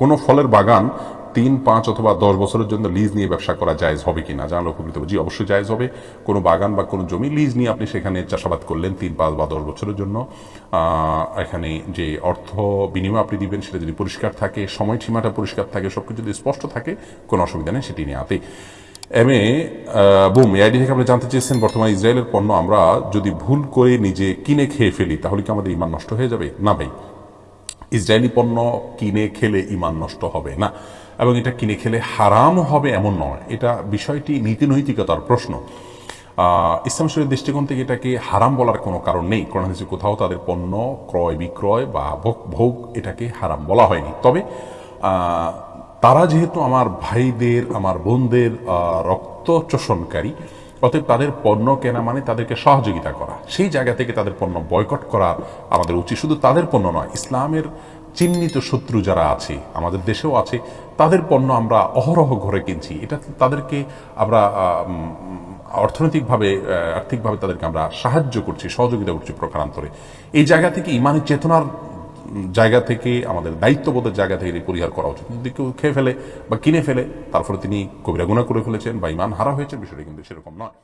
কোনো ফলের বাগান তিন, পাঁচ অথবা দশ বছরের জন্য লিজ নিয়ে ব্যবসা করা জায়েজ হবে কিনা জানলে উপকৃত। জি, অবশ্যই জায়েজ হবে। কোনো বাগান বা কোনো জমি লিজ নিয়ে আপনি সেখানে চাষাবাদ করলেন তিন, পাঁচ বা দশ বছরের জন্য। এখানে যে অর্থ বিনিময় আপনি দিবেন সেটা যদি পরিষ্কার থাকে সময়সীমাটা পরিষ্কার থাকে সব কিছু যদি স্পষ্ট থাকে, কোনো অসুবিধা নেই, সেটি নিয়ে আতে এম এ বুম, এআইডি থেকে আপনি জানতে চেয়েছেন, বর্তমানে ইসরায়েলের পণ্য আমরা যদি ভুল করে নিজে কিনে খেয়ে ফেলি, তাহলে কি আমাদের ইমান নষ্ট হয়ে যাবে? না ভাই। ইসরায়েলি পণ্য কিনে খেলে ইমান নষ্ট হবে না। এবং এটা কিনে খেলে হারাম হবে এমন নয়। এটা বিষয়টি নীতিনৈতিকতার প্রশ্ন। ইসলাম শরীর দৃষ্টিকোণ থেকে এটাকে হারাম বলার কোনো কারণ নেই। কোরআন কোথাও তাদের পণ্য ক্রয়, বিক্রয় বা ভোগ এটাকে হারাম বলা হয়নি। তবে তারা যেহেতু আমার ভাইদের, আমার বোনদের রক্ত চোষণকারী অতএব তাদের পণ্য কেনা মানে তাদেরকে সহযোগিতা করা। সেই জায়গা থেকে তাদের পণ্য বয়কট করা আমাদের উচিত। শুধু তাদের পণ্য নয়, ইসলামের চিহ্নিত শত্রু যারা আছে, আমাদের দেশেও আছে, তাদের পণ্য আমরা অহরহ ঘরে কিনছি। এটা তাদেরকে আমরা অর্থনৈতিকভাবে আর্থিকভাবে তাদেরকে আমরা সাহায্য করছি, সহযোগিতা করছি প্রকারান্তরে। এই জায়গা থেকে ইমানের চেতনার জায়গা থেকে, আমাদের দায়িত্ববোধের জায়গা থেকে পরিহার করা উচিত। কেউ খেয়ে ফেলে বা কিনে ফেলে, তারপরে তিনি কবিরা গুণা করে ফেলেছেন বা ইমান হারা হয়েছে বিষয়টা কিন্তু সেরকম নয়।